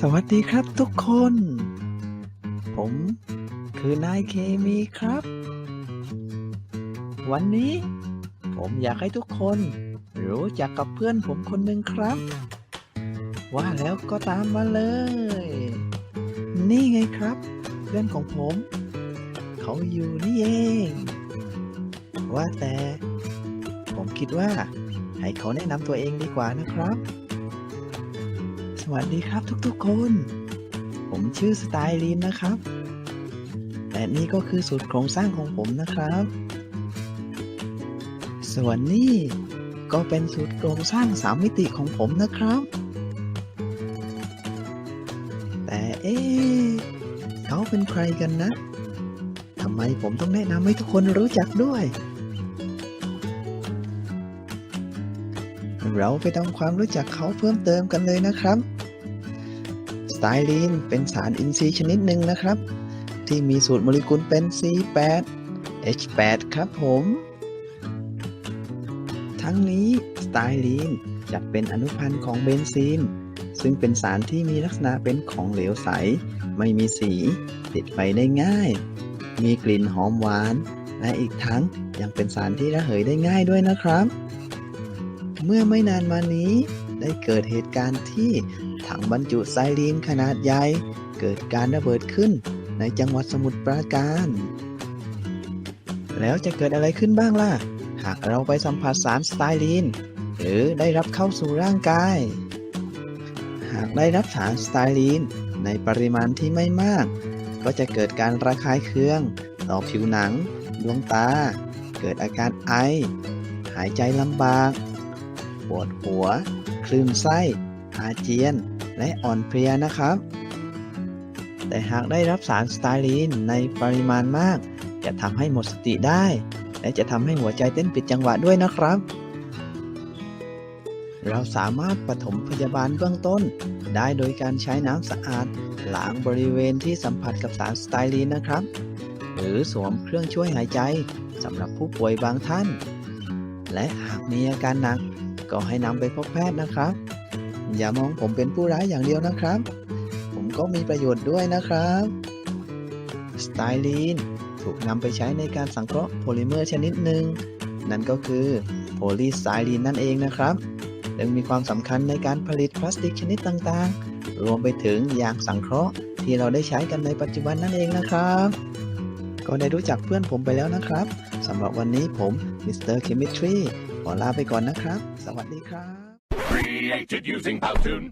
สวัสดีครับทุกคน ผมคือนายเคมีครับ วันนี้ผมอยากให้ทุกคนรู้จักกับเพื่อนผมคนหนึ่งครับ ว่าแล้วก็ตามมาเลย นี่ไงครับ เพื่อนของผม เขาอยู่นี่เอง ว่าแต่ ผมคิดว่า ให้เขาแนะนำตัวเองดีกว่านะครับ วัสดีครับทุกๆคน ผมชื่อสไตลีนนะครับ และนี่ก็คือสูตรโครงสร้างของผมนะครับ ส่วนนี้ก็เป็นสูตรโครงสร้างสามมิติของผมนะครับ แต่เอ๊เขาเป็นใครกันนะทำไมผมต้องแนะนำให้ทุกคนรู้จักด้วย เราไปทำความรู้จักเขาเพิ่มเติมกันเลยนะครับสไตลีนเป็นสารอินทรีย์ชนิดหนึ่งนะครับ ที่มีสูตรโมเลกุลเป็น C8 H8 ครับผม ทั้งนี้สไตลีนจัดเป็นอนุพันธ์ของเบนซีน ซึ่งเป็นสารที่มีลักษณะเป็นของเหลวใส ไม่มีสี ติดไฟได้ง่าย มีกลิ่นหอมหวาน และอีกทั้งยังเป็นสารที่ระเหยได้ง่ายด้วยนะครับ เมื่อไม่นานมานี้ ได้เกิดเหตุการณ์ที่ถังบรรจุไซลีนขนาดใหญ่ เกิดการระเบิดขึ้นในจังหวัดสมุทรปราการ แล้วจะเกิดอะไรขึ้นบ้างล่ะ หากเราไปสัมผัสสารสไตลีน หรือได้รับเข้าสู่ร่างกาย หากได้รับสารสไตลีนในปริมาณที่ไม่มาก ก็จะเกิดการระคายเคือง ต่อผิวหนัง ดวงตา เกิดอาการไอ หายใจลำบาก ปวดหัว คลื่นไส้ อาเจียน และอ่อนเพลียนะครับ แต่หากได้รับสารสไตลีนในปริมาณมาก จะทำให้หมดสติได้ และจะทำให้หัวใจเต้นผิดจังหวะด้วยนะครับ เราสามารถปฐมพยาบาลเบื้องต้น ได้โดยการใช้น้ำสะอาดล้างบริเวณที่สัมผัสกับสารสไตลีนนะครับ หรือสวมเครื่องช่วยหายใจสำหรับผู้ป่วยบางท่าน และหากมีอาการหนัก ก็ให้นำไปพบแพทย์นะครับ อย่ามองผมเป็นผู้ร้ายอย่างเดียวนะครับ ผมก็มีประโยชน์ด้วยนะครับสไตลีนถูกนำไปใช้ในการสังเคราะห์โพลิเมอร์ชนิดหนึ่ง นั่นก็คือโพลีสไตลีนนั่นเองนะครับซึ่งมีความสำคัญในการผลิตพลาสติกชนิดต่างๆ รวมไปถึงยางสังเคราะห์ที่เราได้ใช้กันในปัจจุบันนั่นเองนะครับ ก็ได้รู้จักเพื่อนผมไปแล้วนะครับสำหรับวันนี้ผมมิสเตอร์เคมิสทรี ขอลาไปก่อนนะครับ สวัสดีครับ Created using Powtoon.